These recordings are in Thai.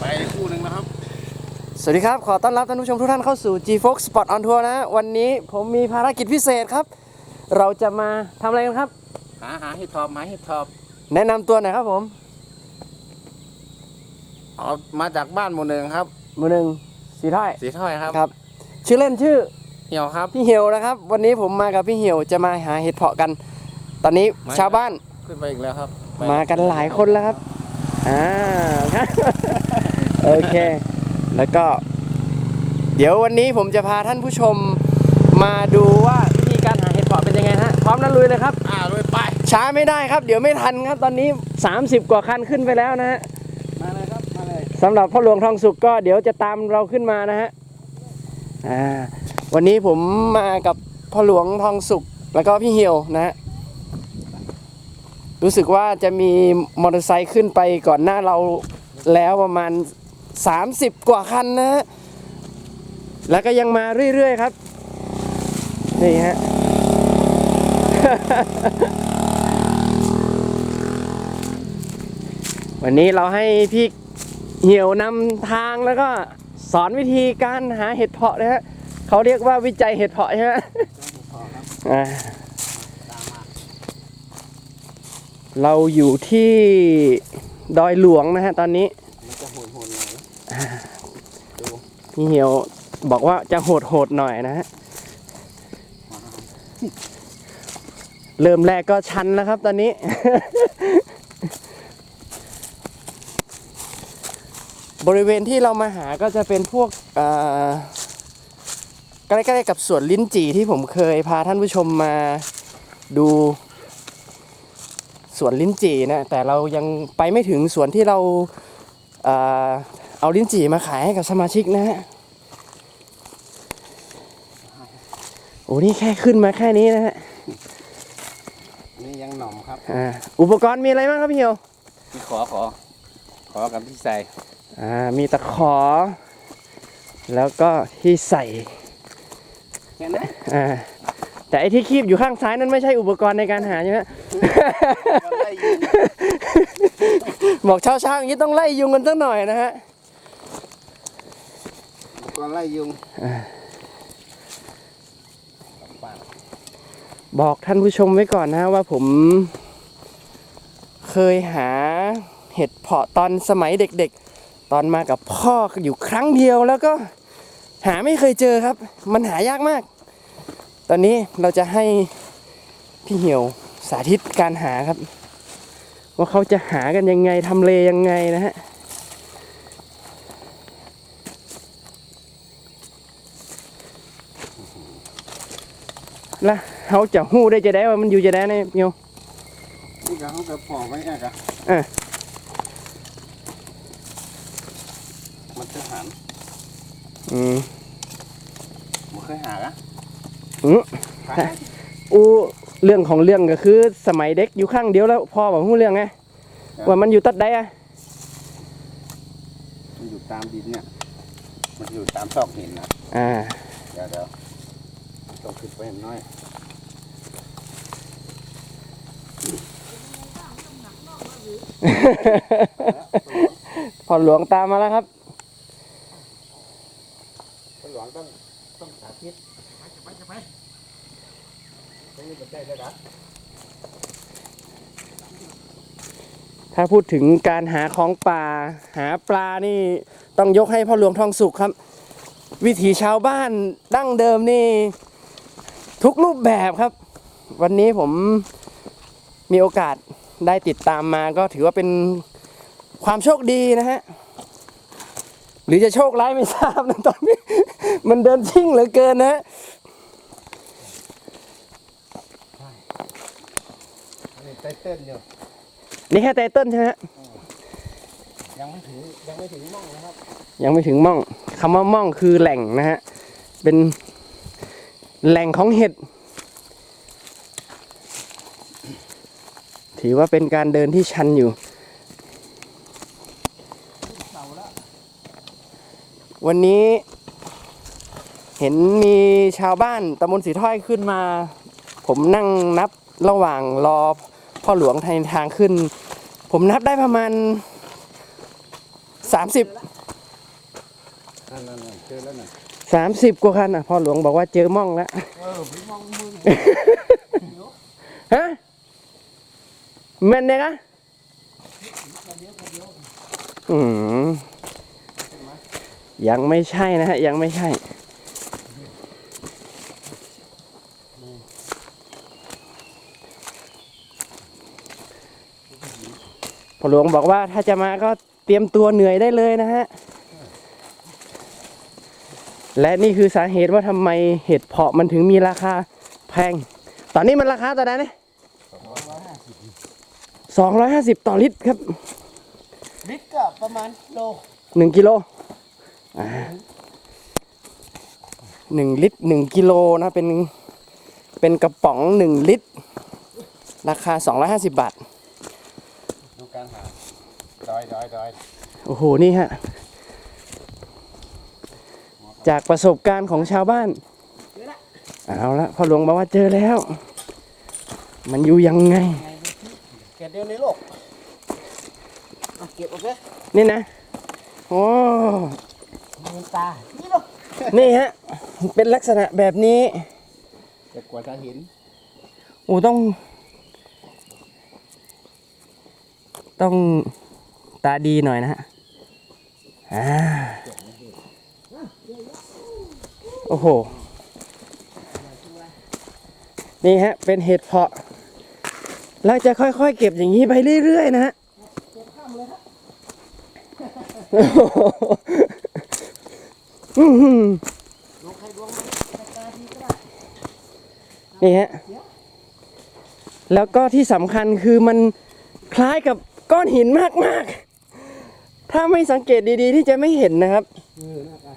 ไปคู่หนึ่งนะครับ สวัสดีครับ ขอต้อนรับท่านผู้ชมทุกท่านเข้าสู่ G Fox Spot on Tour นะฮะวันนี้ผมมีภารกิจพิเศษครับ เราจะมาทำอะไรกันครับ หาหาเห็ดทอบหาเห็ดทอบแนะนำตัวหน่อยครับผมเอามาจากบ้านหมู่หนึ่งครับ มือหนึ่งสีถ้อยสีถ้อยครับครับ ชื่อเล่นชื่อ เหี่ยวครับ พี่เหี่ยวนะครับ วันนี้ผมมากับพี่เหี่ยวจะมาหาเห็ดเพาะกัน ตอนนี้มาชาวบ้านขึ้นไปอีกแล้วครับไปมากันหลายคนแล้วครับ อ่าโอเค แล้วก็ เดี๋ยววันนี้ผมจะพาท่านผู้ชมมาดูว่าวิธีการหาเห็ดเพาะเป็นยังไงฮะพร้อมนั้นลุยเลยครับ อ่าลุยไป ช้าไม่ได้ครับ เดี๋ยวไม่ทันครับ ตอนนี้ 30 กว่าคันขึ้นไปแล้วนะฮะมาเลยครับมาเลยสำหรับพ่อหลวงทองสุกก็เดี๋ยวจะตามเราขึ้นมานะฮะอ่าวันนี้ผมมากับพ่อหลวงทองสุกแล้วก็พี่เหี่ยวนะฮะ รู้สึกว่าจะมีมอเตอร์ไซค์ขึ้นไปก่อนหน้าเราแล้วประมาณ 30 กว่าคันนะฮะแล้วก็ยังมาเรื่อย ๆ ครับ นี่ฮะ วันนี้เราให้พี่เหี่ยวนำทางแล้วก็สอนวิธีการหาเห็ดเพาะนะฮะเขาเรียกว่าวิจัยเห็ดเพาะใช่ไหมอ่า เราอยู่ที่ดอยหลวงนะฮะตอนนี้มันจะโหนโหนๆหน่อยนะพี่เหี่ยวบอกว่าจะโหดโหดๆหน่อยนะฮะเริ่มแรกก็ชันแล้วครับตอนนี้ บริเวณที่เรามาหาก็จะเป็นพวกเอ่อใกล้ๆกับสวนลิ้นจี่ที่ผมเคยพาท่านผู้ชมมาดูส วนลิ้นจี่นะแต่เรายังไปไม่ถึงสวนที่เราเอ่อเอาลิ้นจี่มาขายให้กับสมาชิกนะฮะโอ้นี่แค่ขึ้นมาแค่นี้นะฮะนี่ยังหน่อมครับอ่าอุปกรณ์มีอะไรบ้างครับพี่เหี่ยวพี่ขอขอ ขอกับพี่ใส่อ่ามีตะขอ แล้วก็ที่ใส่แค่นั้นอ่า แต่ไอ้ที่คีบอยู่ข้างซ้ายนั้นไม่ใช่อุปกรณ์ในการหาใช่ไหมก็ไล่ยิงบอกเช้าๆอย่างนี้ต้องไล่ยุงกันสักหน่อยนะฮะก็ไล่ยุงบอกท่านผู้ชมไว้ก่อนนะฮะว่าผมเคยหาเห็ดเพาะตอนสมัยเด็กๆ ตอนมากับพ่ออยู่ครั้งเดียวแล้วก็หาไม่เคยเจอครับ มันหายากมากต อนนี้เราจะให้พี่เหี่ยวสาธิตการหาครับ ว่าเขาจะหากันยังไงทำเลยังไงนะฮะแล้วเขาจะหู้ได้จะได้ว่ามันอยู่จะได้เนี่ยเหี่ยวนี่ก็เขาก็ปอกไว้แอกอะเออมันจะหันอืมมันเคยหาละ อืมอูเรื่องของเรื่องก็คือ สมัยเด็กอยู่ข้างเดียวแล้วพ่อบอกหู้เรื่องไงว่ามันอยู่ตัดใดอะมันอยู่ตามดินเนี่ย มันอยู่ตามซอกหินนะอ่าเดี๋ยวเดี๋ยวต้องขึ้นไปเห็นน้อยพอหลวงตามมาแล้วครับคนหลวงต้องต้องสาธิตจะ ไปจะไปจะไปต้องมีปัจจัยด้วนะถ้าพูดถึงการหาของป่า หาปลานี่ต้องยกให้พ่อหลวงทองสุขครับ วิถีชาวบ้านดั้งเดิมนี่ ทุกรูปแบบครับ วันนี้ผมมีโอกาสได้ติดตามมาก็ถือว่าเป็นความโชคดีนะฮะ หรือจะโชคร้ายไม่ทราบนะตอนนี้ มันเดินชิ่งเหลือเกินนะฮะ อันนี้ ไตเติ้ลอยู่นี่แค่ไตเติ้ลใช่ไหมฮะยังไม่ถึงยังไม่ถึงม่องนะครับ ยังไม่ถึงม่องคำว่าม่องคือแหล่งนะฮะ เป็นแหล่งของเห็ด ถือว่าเป็นการเดินที่ชันอยู่ วันนี้เห็นมีชาวบ้านตำบลสีถ้อยขึ้นมา ผมนั่งนับระหว่างรอ พ่อหลวงทางทางขึ้น ผมนับได้ประมาณสามสิบนั่นนั่นนั่นเจอแล้วน่ะสามสิบกว่าคันอะพ่อหลวงบอกว่าเจอม่องแล้วเออพี่มองมึงฮะแม่นเนี่ยนะอืมยังไม่ใช่นะฮะยังไม่ใช่ พ่อหลวงบอกว่าถ้าจะมาก็เตรียมตัวเหนื่อยได้เลยนะฮะ และนี่คือสาเหตุว่าทำไมเห็ดเพาะมันถึงมีราคาแพง ตอนนี้มันราคาต่อไหนเนี่ยสองร้อยห้าสิบต่อลิตรครับ ลิตรก็ประมาณโลหนึ่งกิโลอ่าหนึ่งลิตรหนึ่งกิโลนะเป็นเป็นกระป๋องหนึ่งลิตร ราคาสองร้อยห้าสิบบาท ดูการหาดอยดอยดอยโอ้โห นี่ฮะ จากประสบการณ์ของชาวบ้าน เอาละพ่อหลวงบอกว่าเจอแล้ว มันอยู่ยังไงแกเดียวในโลกเอาเก็บเอาไปนี่นะ โอ้มือตา นี่เนาะนี่ฮะ เป็นลักษณะแบบนี้เก็บกว่าจะเห็นโอ้ต้อง ต้องตาดีหน่อยนะฮะอ่าโอ้โห นี่ฮะ เป็นเห็ดเพาะ เราจะค่อยๆ เก็บอย่างนี้ไปเรื่อยๆ นะฮะนี่ฮะ แล้วก็ที่สำคัญคือมันคล้ายกับ ก้อนหินมากๆ ถ้าไม่สังเกตดีๆ ที่จะไม่เห็นนะครับเออน่าไป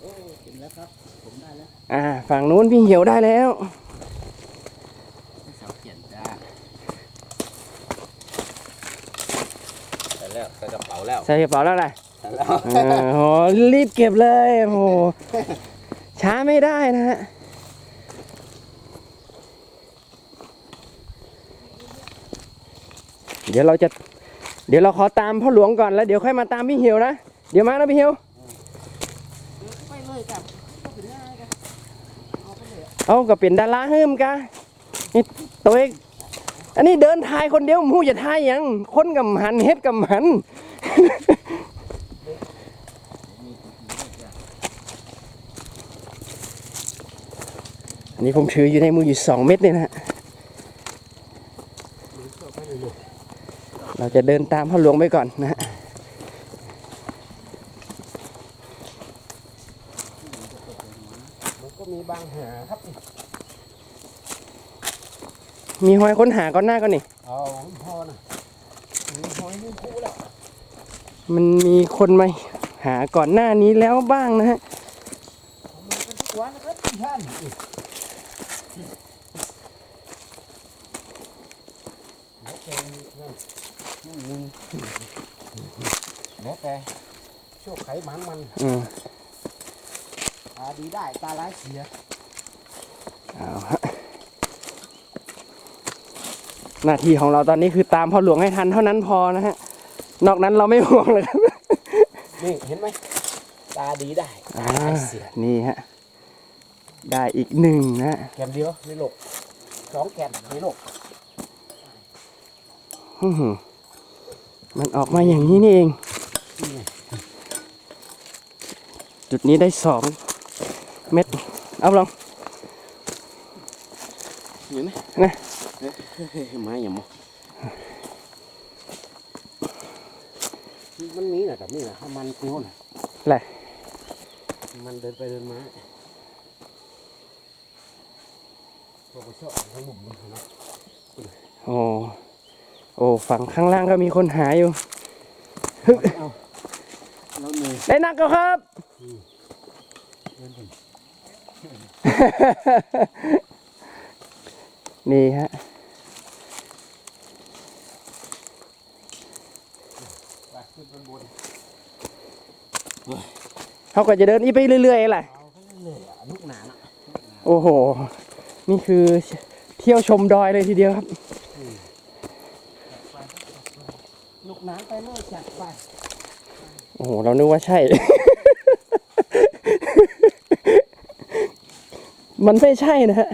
โอ้เห็นแล้วครับผมได้แล้วอ่าฝั่งนู้นพี่เหี่ยวได้แล้วเสาเขียนจ้าใส่แล้วใส่กระเป๋าแล้วใส่กระเป๋าแล้วอะไรใส่แล้วอ่าโหรีบเก็บเลยโอ้โหช้าไม่ได้นะฮะเดี๋ยวเราจะ เดี๋ยวเราขอตามพ่อหลวงก่อนแล้วเดี๋ยวค่อยมาตามพี่เหียวนะ เดี๋ยวมานะพี่เหียวไปเลยครับเป็นง่ากันเอาไปลยเอาก็เป็นดาราเฮิมกะนี่ตัวเองอันนี้เดินทายคนเดียวมูจะทายยังคนกับหันเฮ็ดกับหันอันนี้ผมถืออยู่ในมืออยู่สองเม็ดเนี่ยนะฮะ เราจะเดินตามพ่อหลวงไปก่อนนะฮะมันก็มีบางหาครับมีหอยค้นหาก่อนหน้าก่อนนี่เอาพอนะมีหอยมีคู่แล้วมันมีคนมาหาก่อนหน้านี้แล้วบ้างนะฮะมากันทุกวันนะครับท่านแล้วแต่นั่นนั่น แล้วแต่โชคไขหมังมันอืมตาดีได้ตาร้ายเสียเอาฮะหน้าที่ของเราตอนนี้คือตามพ่อหลวงให้ทันเท่านั้นพอนะฮะ นอกนั้นเราไม่ห่วงเลยครับ นี่เห็นไหมตาดีได้อ่าร้ายเสียนี่ฮะ ได้อีกหนึ่งนะฮะแกนเดียวในโลกสองแกนในโลกอื้อหือ มันออกมาอย่างนี้นี่เองนี่ไงจุดนี้ได้สองเม็ด เอาลองเห็นไหมนะเฮ้ยไม้อย่างมั้มันมีนะแต่นี่นะมันโน่นน่ะอะไรมันเดินไปเดินมาพวกมันชอบทั้งหมุมมันนะโอ้ โอ้ฝั่งข้างล่างก็มีคนหาอยู่เล้วเหนื่อยได้นักก็ครับ นี่ฮะเขาก็จะเดินอีไปเรื่อยๆแหละไปเรื่อยๆอะลูกหนาน่ะโอ้โห นี่คือเที่ยวชมดอยเลยทีเดียวครับ ลูกหนาน ไปเลยจัดไปโอ้โห เรานึกว่าใช่ มันไม่ใช่นะฮะ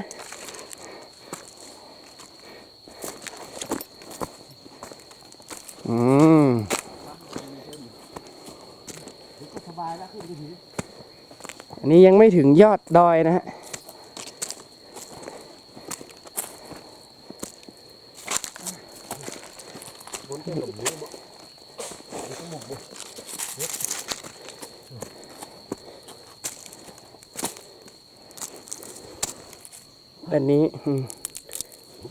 อืมก็สบายแล้วขึ้นไปถึงอันนี้ยังไม่ถึงยอดดอยนะฮะ บนเส้นหลมนี้บ่ มีทั้งหมดเลยอันนี้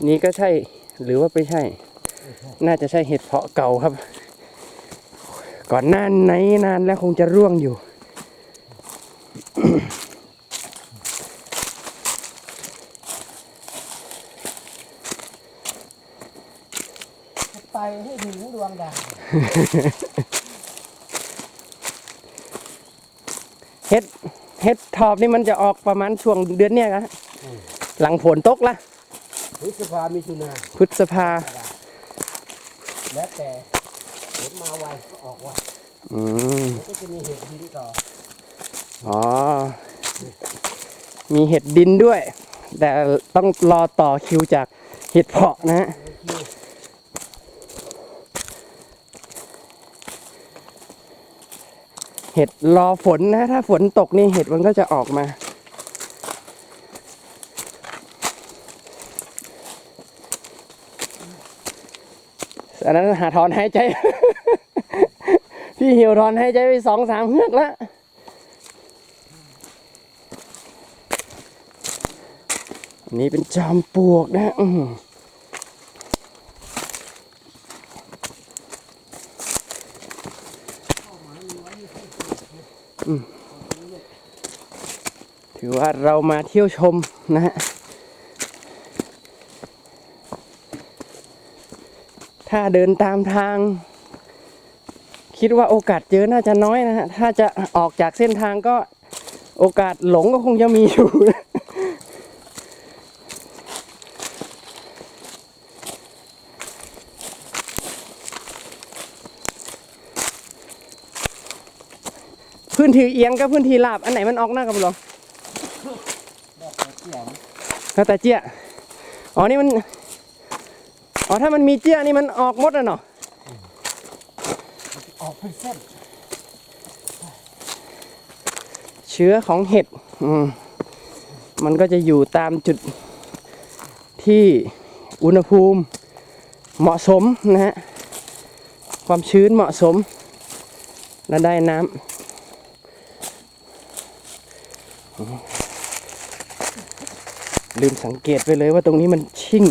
นี่ก็ใช่หรือว่าไม่ใช่ น่าจะใช่เห็ดเพาะเก่าครับ ก่อนหน้าไหนนานแล้วคงจะร่วงอยู่ ไปให้ถึงดวงดาว เห็ดเห็ดทอบนี่มันจะออกประมาณช่วงเดือนเนี้ยครับหลังฝนตกละพฤษภามิถุนาพฤษภา แล้วแต่ฝนมาไวก็ออกไวอืมแล้วก็จะมีเห็ดดินต่ออ๋อ มีเห็ดดินด้วย แต่ต้องรอต่อคิวจากเห็ดเพาะนะฮะ ในคิว เห็ดรอฝนนะ ถ้าฝนตกนี่เห็ดมันก็จะออกมา อันนั้นหาถอนหายใจ พี่หิวถอนหายใจไปสองสามเฮือกแล้วอันนี้เป็นจอมปลวกนะอือ ถือว่าเรามาเที่ยวชมนะฮะถ้าเดินตามทาง คิดว่าโอกาสเจอน่าจะน้อยนะฮะ ถ้าจะออกจากเส้นทางก็โอกาสหลงก็คงจะมีอยู่นะพื้นที่เอียงกับพื้นที่ราบ อันไหนมันออกหน้ากับหลวง แล้วแต่เสียงแล้วแต่เจี้ยอ๋อนี่มันอ๋อถ้ามันมีเจี้ยนี่มันออกหมดอะเนาะออกเป็นเส้นเชื้อของเห็ดอืมมันก็จะอยู่ตามจุดที่อุณหภูมิเหมาะสมนะฮะความชื้นเหมาะสมและได้น้ำอืม ลืมสังเกตไปเลยว่าตรงนี้มันชิ่ง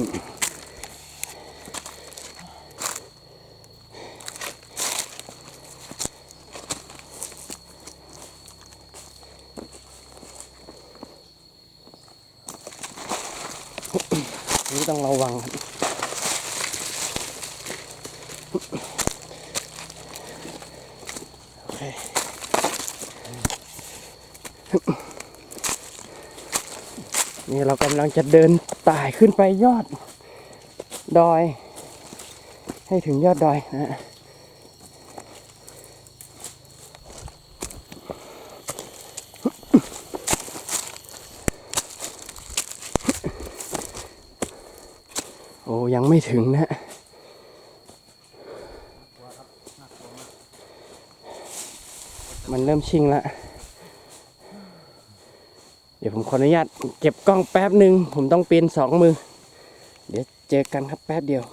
นี่ต้องระวังครับโอเค นี่เรากำลังจะเดินไต่ขึ้นไปยอดดอย ให้ถึงยอดดอยนะฮะโอ้ยังไม่ถึงนะมันเริ่มชิงแล้ว ดี๋ยวผมขออนุญาตเก็บกล้องแป๊บหนึ่งผมต้องปีนสองมือ เดี๋ยวเจอกันครับแป๊บเดียว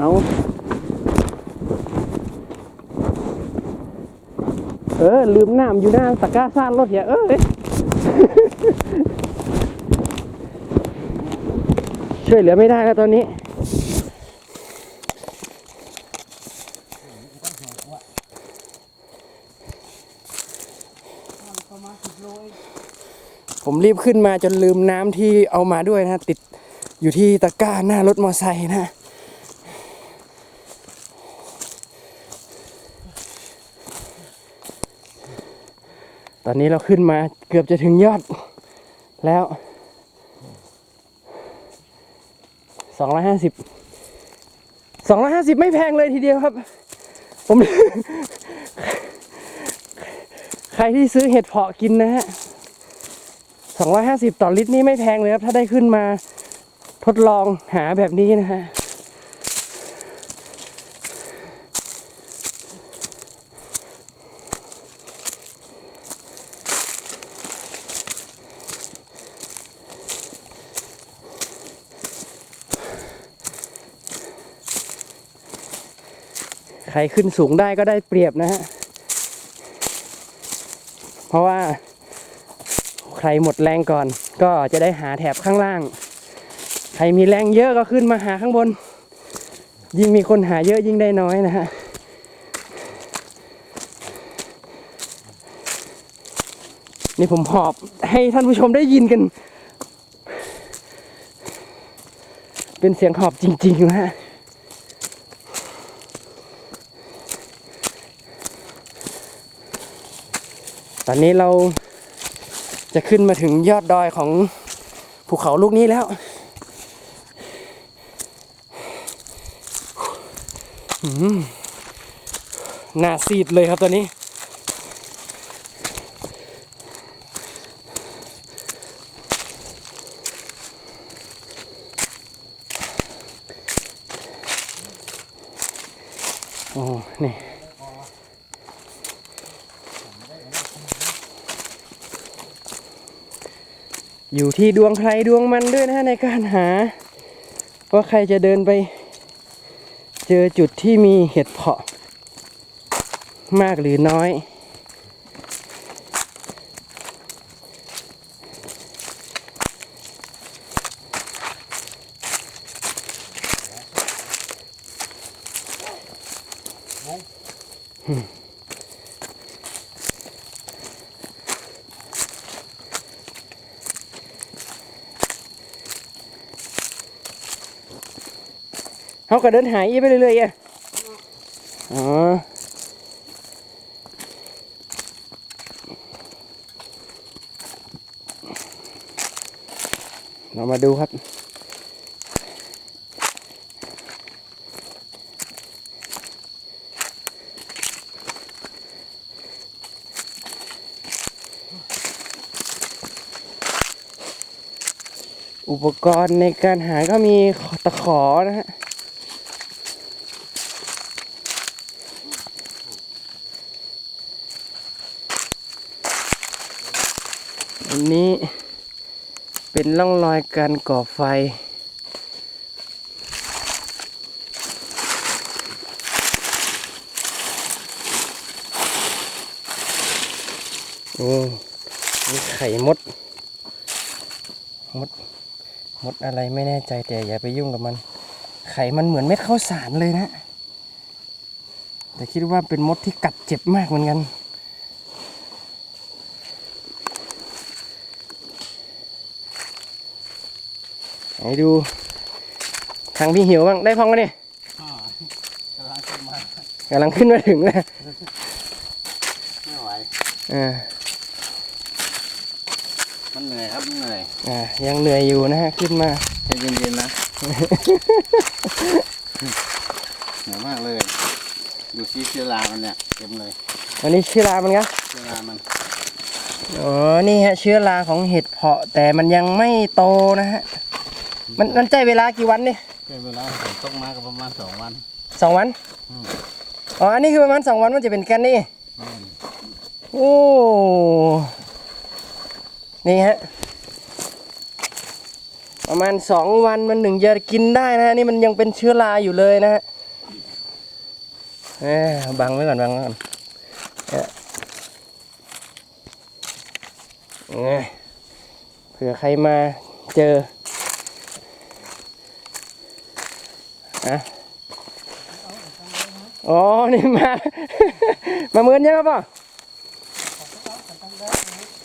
เอาเออ ลืมน้ำอยู่หน้าตะกร้าซ่านรถอย่าเออเอ้ยช่วยเหลือไม่ได้แล้วตอนนี้ ผมรีบขึ้นมาจนลืมน้ำที่เอามาด้วยนะ ติดอยู่ที่ตะกร้าหน้ารถมอไซค์นะ อนนี้เราขึ้นมาเกือบจะถึงยอดแล้วสองร้อยห้าสิบสองร้อยห้าสิบไม่แพงเลยทีเดียวครับ ผม ใครที่ซื้อเห็ดเพาะกินนะฮะสองร้อยห้าสิบต่อลิตรนี่ไม่แพงเลยครับ ถ้าได้ขึ้นมาทดลองหาแบบนี้นะฮะ รขึ้นสูงได้ก็ได้เปรียบนะฮะ เพราะว่าใครหมดแรงก่อน ก็จะได้หาแถบข้างล่าง ใครมีแรงเยอะก็ขึ้นมาหาข้างบน ยิ่งมีคนหาเยอะยิ่งได้น้อยนะฮะนี่ผมหอบให้ท่านผู้ชมได้ยินกัน เป็นเสียงหอบจริงๆนะฮะ ตอนนี้เราจะขึ้นมาถึงยอดดอยของภูเขาลูกนี้แล้วหน้าซีดเลยครับตอนนี้ โอ้ นี่ อยู่ที่ดวงใครดวงมันด้วยนะฮะในการหา ว่าใครจะเดินไป เจอจุดที่มีเห็ดเพาะ มากหรือน้อย เขาก็เดินหายไปเรื่อยๆอะอ๋อเรามาดูครับอุปกรณ์ในการหาก็มีตะขอนะฮะ นนี้เป็นร่องรอยการก่อไฟโอ้นี่ไข่มด มด มดอะไรไม่แน่ใจแต่อย่าไปยุ่งกับมัน ไข่มันเหมือนเม็ดข้าวสารเลยนะ แต่คิดว่าเป็นมดที่กัดเจ็บมากเหมือนกัน ไหนดูทางพี่หิวบ้างได้พองกันนี่กำลังขึ้นมากำลังขึ้นมาถึงนะไม่ไหวอ่ามันเหนื่อยครับมันเหนื่อยอ่ายังเหนื่อยอยู่นะฮะขึ้นมาใจเย็นๆนะเหนื่อยมากเลย ดูซีเชื้อรามันเนี่ยเต็มเลยวันนี้เชื้อรามันครับเชื้อรามันอ๋อนี่ฮะเชื้อราของเห็ดเพาะแต่มันยังไม่โตนะฮะ มันมันใจเวลากี่วันนี่เป็นเวลาฝนตกมาก็ประมาณสองวัน สองวันอืม อ๋ออันนี้คือประมาณสองวันมันจะเป็นแกันนี่อืมโอ้ นี่ฮะ ประมาณสองวันมันถึงจะกินได้นะฮะ นี่มันยังเป็นเชื้อราอยู่เลยนะฮะเอ้ยบังไว้ก่อนบังไว้ก่อนเนี่ยเอ้ยเผื่อใครมาเจอ อะอ๋อนี่มา มาเหมือนยังครับป่ะ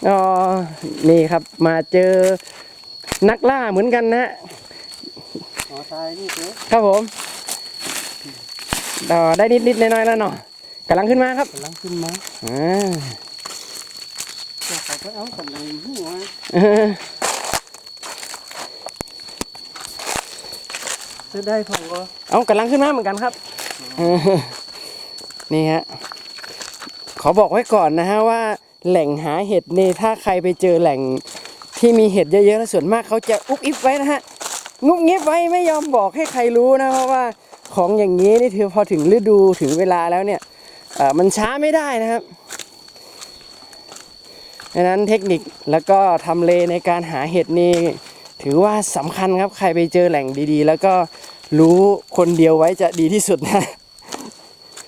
อ๋อนี่ครับ มาเจอนักล่าเหมือนกันนะฮะอ๋อทรายนี่เจ๊ครับผมต่อได้นิดนิดๆหน้อยๆแล้วเนาะกำลังขึ้นมาครับกำลังขึ้นมาอ่าจะไปก็เอากำลังหัว เออ จะได้ผมก็เอากำลังขึ้นมาเหมือนกันครับ นี่ฮะ ขอบอกไว้ก่อนนะฮะว่าแหล่งหาเห็ดนี่ถ้าใครไปเจอแหล่งที่มีเห็ดเยอะๆแล้วส่วนมากเขาจะอุบอิบไว้นะฮะงุบงิบไว้ไม่ยอมบอกให้ใครรู้นะเพราะว่าของอย่างนี้นี่ถือพอถึงฤดูถึงเวลาแล้วเนี่ยมันช้าไม่ได้นะครับดังนั้นเทคนิคแล้วก็ทำเลในการหาเห็ดนี่ ถือว่าสำคัญครับใครไปเจอแหล่งดีๆ แล้วก็รู้คนเดียวไว้จะดีที่สุดนะ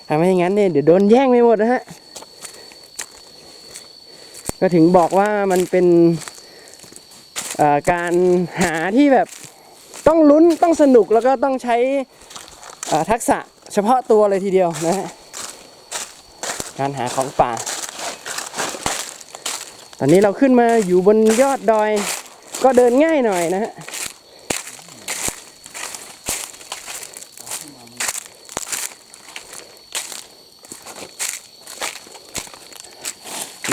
ถ้าไม่งั้นเนี่ยเดี๋ยวโดนแย่งไปหมดนะฮะก็ถึงบอกว่ามันเป็นการหาที่แบบต้องลุ้นต้องสนุกแล้วก็ต้องใช้ทักษะเฉพาะตัวเลยทีเดียวนะฮะการหาของป่า ตอนนี้เราขึ้นมาอยู่บนยอดดอย ก็เดินง่ายหน่อยนะฮะ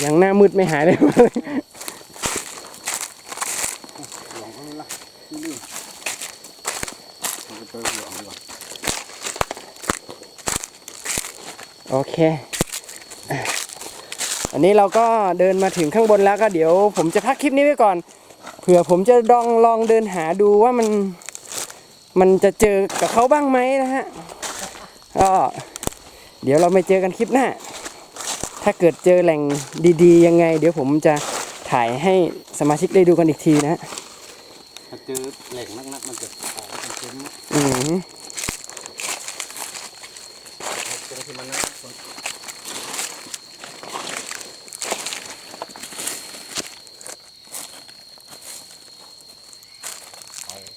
ยังหน้ามืดไม่หายเลยโอเค อันนี้เราก็เดินมาถึงข้างบนแล้วก็เดี๋ยวผมจะพักคลิปนี้ไว้ก่อน เผื่อผมจะลองลองเดินหาดูว่ามันมันจะเจอกับเขาบ้างไหมนะฮะก็เดี๋ยวเราไปเจอกันคลิปหน้า ถ้าเกิดเจอแหล่งดีๆ ยังไง เดี๋ยวผมจะถ่ายให้สมาชิกได้ดูกันอีกทีนะฮะ ถ้าเจอเหล็กนักๆมันจะออกเป็นเส้นอืม